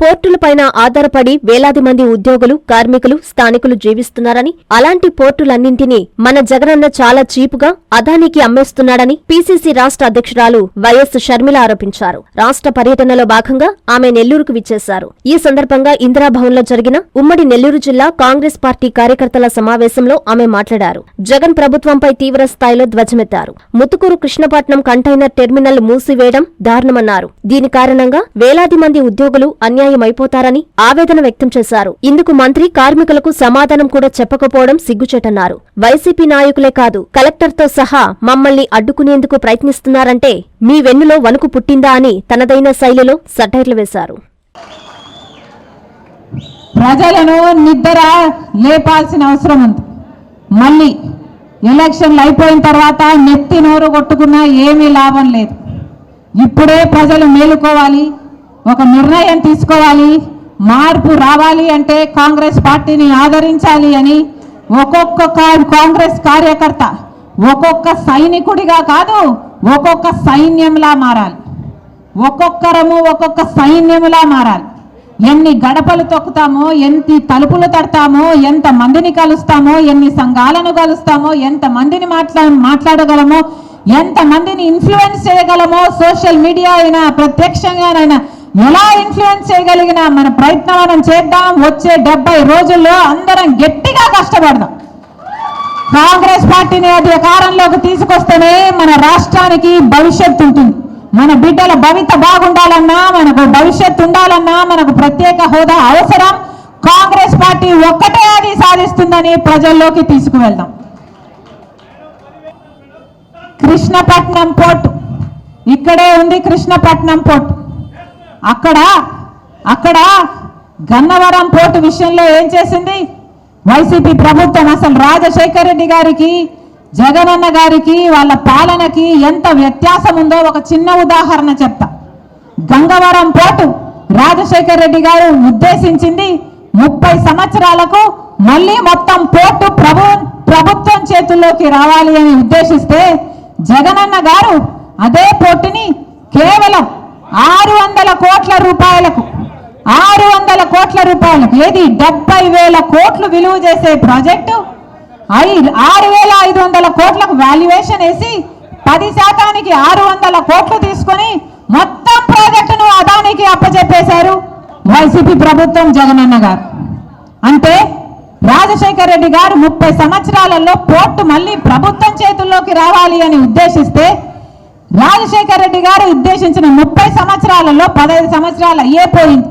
పోర్టులపైన ఆధారపడి వేలాది మంది ఉద్యోగులు కార్మికులు స్థానికులు జీవిస్తున్నారని అలాంటి పోర్టులన్నింటినీ మన జగనన్న చాలా చీపుగా అదానికి అమ్మేస్తున్నాడని పీసీసీ రాష్ట్ర అధ్యక్షురాలు వైఎస్ షర్మిల ఆరోపించారు. రాష్ట్ర పర్యటనలో భాగంగా ఆమె నెల్లూరుకు విచ్చేశారు. ఈ సందర్భంగా ఇందిరాభవన్లో జరిగిన ఉమ్మడి నెల్లూరు జిల్లా కాంగ్రెస్ పార్టీ కార్యకర్తల సమావేశంలో ఆమె మాట్లాడారు. జగన్ ప్రభుత్వంపై తీవ్ర స్థాయిలో ధ్వజమెత్తారు. ముతుకూరు కృష్ణపట్నం కంటైనర్ టెర్మినల్ మూసివేయడం దారుణమన్నారు. దీని కారణంగా వేలాది మంది ఉద్యోగులు అన్యాయమైపోతారని ఆవేదన వ్యక్తం చేశారు. ఇందుకు మంత్రి కార్మికులకు సమాధానం కూడా చెప్పకపోవడం సిగ్గుచేటన్నారు. వైసీపీ నాయకులే కాదు కలెక్టర్తో సహా మమ్మల్ని అడ్డుకునేందుకు ప్రయత్నిస్తున్నారంటే మీ వెన్నులో వణుకు పుట్టిందా అని తనదైన శైలిలో సటైర్లు వేశారు. ప్రజలను నిద్ర లేపాల్సిన అవసరం ఉంది. మళ్ళీ ఎలక్షన్లు అయిపోయిన తర్వాత నెత్తి నోరు కొట్టుకున్నా ఏమీ లాభం లేదు. ఇప్పుడే ప్రజలు మేలుకోవాలి ఒక నిర్ణయం తీసుకోవాలి మార్పు రావాలి అంటే కాంగ్రెస్ పార్టీని ఆదరించాలి అని ఒక్కొక్క కాంగ్రెస్ కార్యకర్త ఒక్కొక్క సైనికుడిగా కాదు ఒక్కొక్క సైన్యంలా మారాలి. ఒక్కొక్కరము ఒక్కొక్క సైన్యములా మారాలి. ఎన్ని గడపలు తొక్కుతామో ఎన్ని తలుపులు తడతామో ఎంత మందిని కలుస్తామో ఎన్ని సంఘాలను కలుస్తామో ఎంత మందిని మాట్లా మాట్లాడగలమో ఎంత మందిని ఇన్ఫ్లుయెన్స్ చేయగలమో సోషల్ మీడియా అయినా ప్రత్యక్షంగానైనా ఎలా ఇన్ఫ్లుయెన్స్ చేయగలిగిన మన ప్రయత్నం మనం చేద్దాం. వచ్చే డెబ్బై రోజుల్లో అందరం గట్టిగా కష్టపడదాం. కాంగ్రెస్ పార్టీని అధికారంలోకి తీసుకొస్తేనే మన రాష్ట్రానికి భవిష్యత్తు ఉంటుంది. మన బిడ్డల భవిత బాగుండాలన్నా మనకు భవిష్యత్తు ఉండాలన్నా మనకు ప్రత్యేక హోదా అవసరం. కాంగ్రెస్ పార్టీ ఒక్కటే అది సాధిస్తుందని ప్రజల్లోకి తీసుకువెళ్దాం. కృష్ణపట్నం పోర్టు. ఇక్కడే ఉంది కృష్ణపట్నం పోర్టు. అక్కడ అక్కడ గన్నవరం పోర్టు విషయంలో ఏం చేసింది? వైసీపీ ప్రభుత్వం అసలు రాజశేఖర రెడ్డి గారికి జగనన్న గారికి వాళ్ళ పాలనకి ఎంత వ్యత్యాసం ఉందో ఒక చిన్న ఉదాహరణ చెప్తా. గంగవరం పోర్టు రాజశేఖర రెడ్డి గారు ఉద్దేశించింది ముప్పై సంవత్సరాలకు మళ్ళీ మొత్తం పోర్టు ప్రభు ప్రభుత్వం చేతుల్లోకి రావాలి అని ఉద్దేశిస్తే జగనన్న గారు అదే పోర్టుని కేవలం ఆరు వందల కోట్ల రూపాయలకు ఆరు వందల కోట్ల రూపాయలకు ఏది డెబ్బై వేల కోట్లు విలువ చేసే ప్రాజెక్టు? ఆరు వేల ఐదు వందల కోట్లకు వాల్యుయేషన్ వేసి పది శాతానికి ఆరు వందల కోట్లు తీసుకొని మొత్తం ప్రాజెక్టును అదానికి అప్పచెప్పేశారు వైసీపీ ప్రభుత్వం జగనన్న గారు. అంటే రాజశేఖర రెడ్డి గారు ముప్పై సంవత్సరాలలో పోర్టు మళ్ళీ ప్రభుత్వం చేతుల్లోకి రావాలి అని ఉద్దేశిస్తే రాజశేఖర రెడ్డి గారు ఉద్దేశించిన ముప్పై సంవత్సరాలలో పదహైదు సంవత్సరాలు అయ్యే పోయింది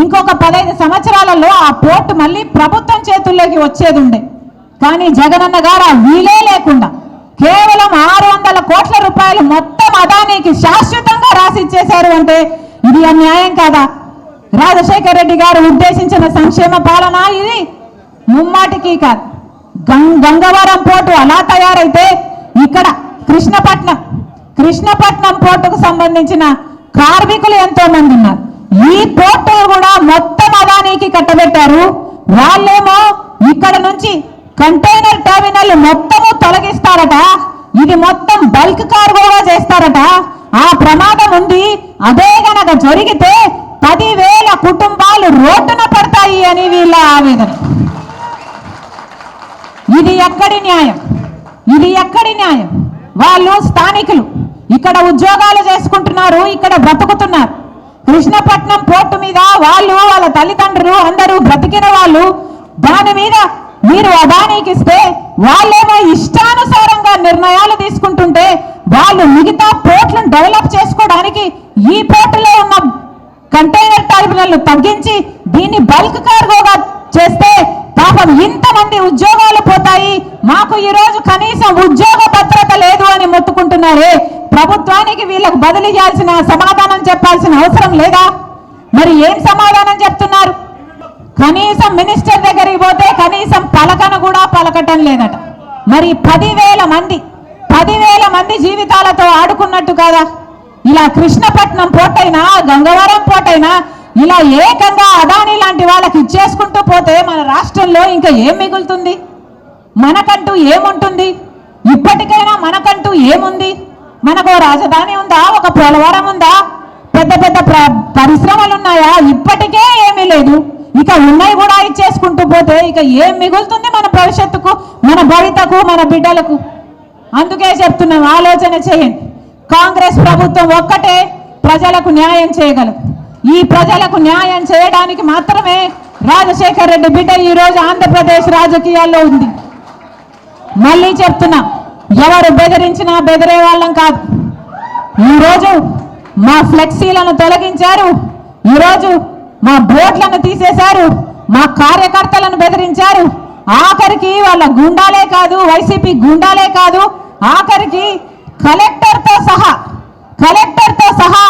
ఇంకొక పదహైదు సంవత్సరాలలో ఆ పోర్టు మళ్ళీ ప్రభుత్వం చేతుల్లోకి వచ్చేది ఉండే కానీ జగనన్న గారు ఆ వీలే లేకుండా కేవలం ఆరు వందల కోట్ల రూపాయలు మొత్తం అదానికి శాశ్వతంగా రాసి ఇచ్చేశారు అంటే ఇది అన్యాయం కాదా? రాజశేఖర్ రెడ్డి గారు ఉద్దేశించిన సంక్షేమ పాలన ఇది ముమ్మాటికి కాదు. గం- గంగవరం పోర్టు అలా తయారైతే ఇక్కడ కృష్ణపట్నం కృష్ణపట్నం పోర్టుకు సంబంధించిన కార్మికులు ఎంతో మంది ఉన్నారు. ఈ పోర్టు కూడా మొత్తం అదానికి కట్టబెట్టారు. వాళ్ళేమో ఇక్కడ నుంచి కంటైనర్ టెర్మినల్ మొత్తము తొలగిస్తారట. ఇది మొత్తం బల్క్ కార్గోగా చేస్తారట. ఆ ప్రమాదం ఉంది. అదే గనక జరిగితే పదివేల కుటుంబాలు రోడ్డున పడతాయి అని వీళ్ళ ఆవేదన. ఇది ఎక్కడి న్యాయం? ఇది ఎక్కడి న్యాయం? వాళ్ళు స్థానికులు. ఇక్కడ ఉద్యోగాలు చేసుకుంటున్నారు ఇక్కడ బ్రతుకుతున్నారు. కృష్ణపట్నం పోర్టు మీద వాళ్ళు వాళ్ళ తల్లిదండ్రులు అందరూ బ్రతికిన వాళ్ళు దాని మీద మీరు అదానికి ఇస్తే వాళ్ళేమో ఇష్టానుసారంగా నిర్ణయాలు తీసుకుంటుంటే వాళ్ళు మిగతా పోర్ట్లను డెవలప్ చేసుకోవడానికి ఈ పోర్టులో ఉన్న కంటైనర్ టెర్మినల్ తగ్గించి దీన్ని బల్క్ కార్గోగా చేస్తే పాపం ఇంతమంది ఉద్యోగాలు పోతాయి. మాకు ఈరోజు కనీసం ఉద్యోగ భద్రత లేదు అని మొత్తుకుంటున్నారే. ప్రభుత్వానికి వీళ్ళకు బదిలీ చేయాల్సిన సమాధానం చెప్పాల్సిన అవసరం లేదా? మరి ఏం సమాధానం చెప్తున్నారు? కనీసం మినిస్టర్ దగ్గరికి పోతే కనీసం పలకను కూడా పలకటం లేదట. మరి పదివేల మంది పదివేల మంది జీవితాలతో ఆడుకున్నట్టు కదా? ఇలా కృష్ణపట్నం పోటైనా గంగవరం పోటైనా ఇలా ఏకంగా అదాని లాంటి వాళ్ళకి ఇచ్చేసుకుంటూ పోతే మన రాష్ట్రంలో ఇంకా ఏం మిగులుతుంది? మనకంటూ ఏముంటుంది? ఇప్పటికైనా మనకంటూ ఏముంది? మనకు రాజధాని ఉందా? ఒక పోలవరం ఉందా? పెద్ద పెద్ద పరిశ్రమలు ఉన్నాయా ఇప్పటికే ఏమీ లేదు. ఇక ఉన్నాయి కూడా ఇచ్చేసుకుంటూ పోతే ఇక ఏం మిగులుతుంది మన భవిష్యత్తుకు మన భవితకు మన బిడ్డలకు? అందుకే చెప్తున్నాం ఆలోచన చేయండి. కాంగ్రెస్ ప్రభుత్వం ఒక్కటే ప్రజలకు న్యాయం చేయగలదు. ఈ ప్రజలకు న్యాయం చేయడానికి మాత్రమే రాజశేఖర్ రెడ్డి బిడ్డ ఈ రోజు ఆంధ్రప్రదేశ్ రాజకీయాల్లో ఉంది. మళ్ళీ చెప్తున్నా ఎవరు బెదిరించినా బెదిరే వాళ్ళం కాదు. ఈరోజు మా ఫ్లెక్సీలను తొలగించారు. ఈరోజు మా బోట్లను తీసేశారు. మా కార్యకర్తలను బెదిరించారు. ఆఖరికి వాళ్ళ గుండాలే కాదు వైసీపీ గుండాలే కాదు ఆఖరికి కలెక్టర్తో సహా కలెక్టర్తో సహా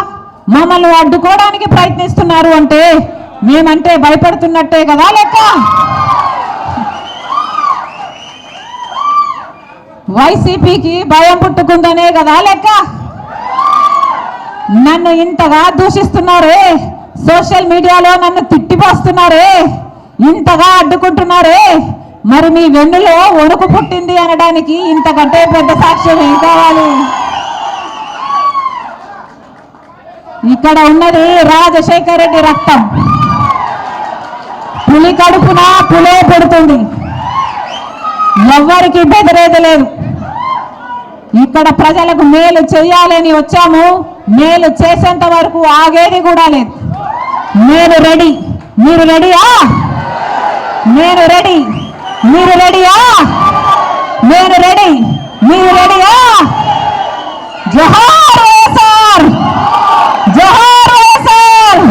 మమ్మల్ని అడ్డుకోవడానికి ప్రయత్నిస్తున్నారు అంటే మేమంటే భయపడుతున్నట్టే కదా లెక్క? వైసీపీకి భయం పుట్టుకుందనే కదా లెక్క? నన్ను ఇంతగా దూషిస్తున్నారే? సోషల్ మీడియాలో నన్ను తిట్టిపోస్తున్నారే? ఇంతగా అడ్డుకుంటున్నారే? మరి మీ వెన్నులో వణుకు పుట్టింది అనడానికి ఇంతకంటే పెద్ద సాక్ష్యం ఏం కావాలి? ఇక్కడ ఉన్నది రాజశేఖర రెడ్డి రక్తం. పులి కడుపున పులే పెడుతుంది. ఎవ్వరికి బెదరేది లేదు. ఇక్కడ ప్రజలకు మేలు చేయాలని వచ్చాము. మేలు చేసేంత వరకు ఆగేది కూడా లేదు. నేను రెడీ. మీరు రెడీయా? నేను రెడీ. మీరు రెడీయా? నేను రెడీ. మీరు రెడీయా? జోహార్ సార్ జోహార్ సార్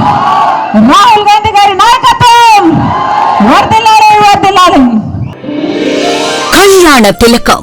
రాహుల్ గాంధీ గారి నాయకత్వం! వర్దిల్లాలి వర్దిల్లాలి కళ్యాణ తిలకం.